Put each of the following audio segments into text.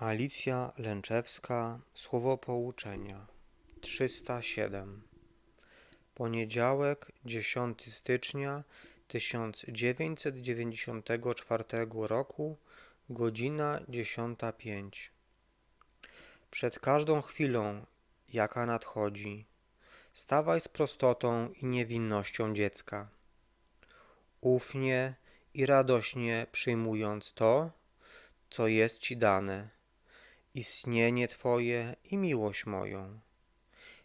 Alicja Lęczewska Słowo pouczenia 307 Poniedziałek 10 stycznia 1994 roku Godzina 10.05 Przed każdą chwilą, jaka nadchodzi, stawaj z prostotą i niewinnością dziecka. Ufnie i radośnie przyjmując to, co jest Ci dane, istnienie Twoje i miłość moją.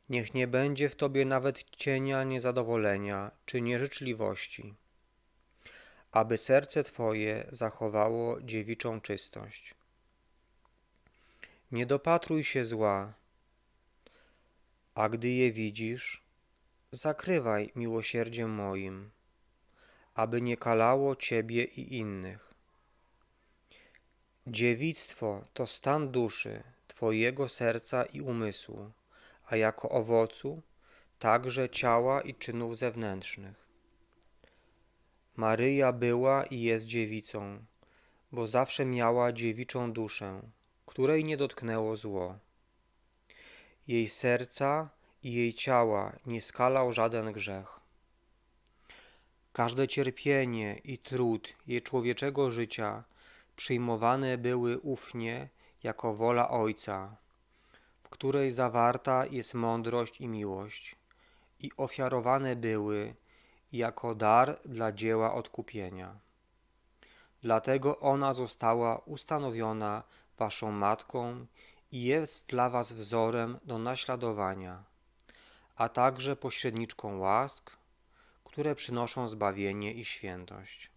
Niech nie będzie w Tobie nawet cienia niezadowolenia czy nieżyczliwości, aby serce Twoje zachowało dziewiczą czystość. Nie dopatruj się zła, a gdy je widzisz, zakrywaj miłosierdziem moim, aby nie kalało Ciebie i innych. Dziewictwo to stan duszy, Twojego serca i umysłu, a jako owocu także ciała i czynów zewnętrznych. Maryja była i jest dziewicą, bo zawsze miała dziewiczą duszę, której nie dotknęło zło. Jej serca i jej ciała nie skalał żaden grzech. Każde cierpienie i trud jej człowieczego życia przyjmowane były ufnie jako wola Ojca, w której zawarta jest mądrość i miłość, i ofiarowane były jako dar dla dzieła odkupienia. Dlatego ona została ustanowiona Waszą Matką i jest dla Was wzorem do naśladowania, a także pośredniczką łask, które przynoszą zbawienie i świętość.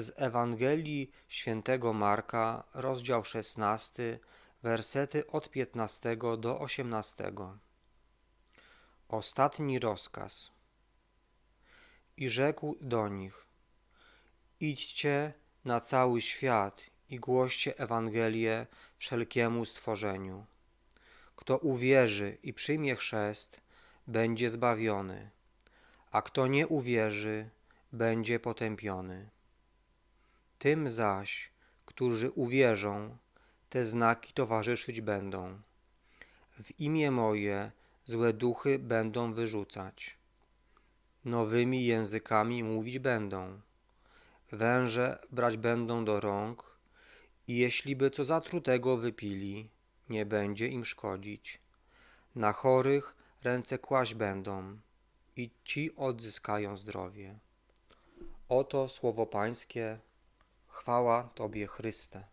Z Ewangelii świętego Marka, rozdział 16, wersety od 15 do 18. Ostatni rozkaz. I rzekł do nich: Idźcie na cały świat i głoście Ewangelię wszelkiemu stworzeniu. Kto uwierzy i przyjmie chrzest, będzie zbawiony, a kto nie uwierzy, będzie potępiony. Tym zaś, którzy uwierzą, te znaki towarzyszyć będą. W imię moje złe duchy będą wyrzucać. Nowymi językami mówić będą. Węże brać będą do rąk i jeśli by co zatrutego wypili, nie będzie im szkodzić. Na chorych ręce kłaść będą i ci odzyskają zdrowie. Oto słowo Pańskie. Chwała Tobie, Chryste.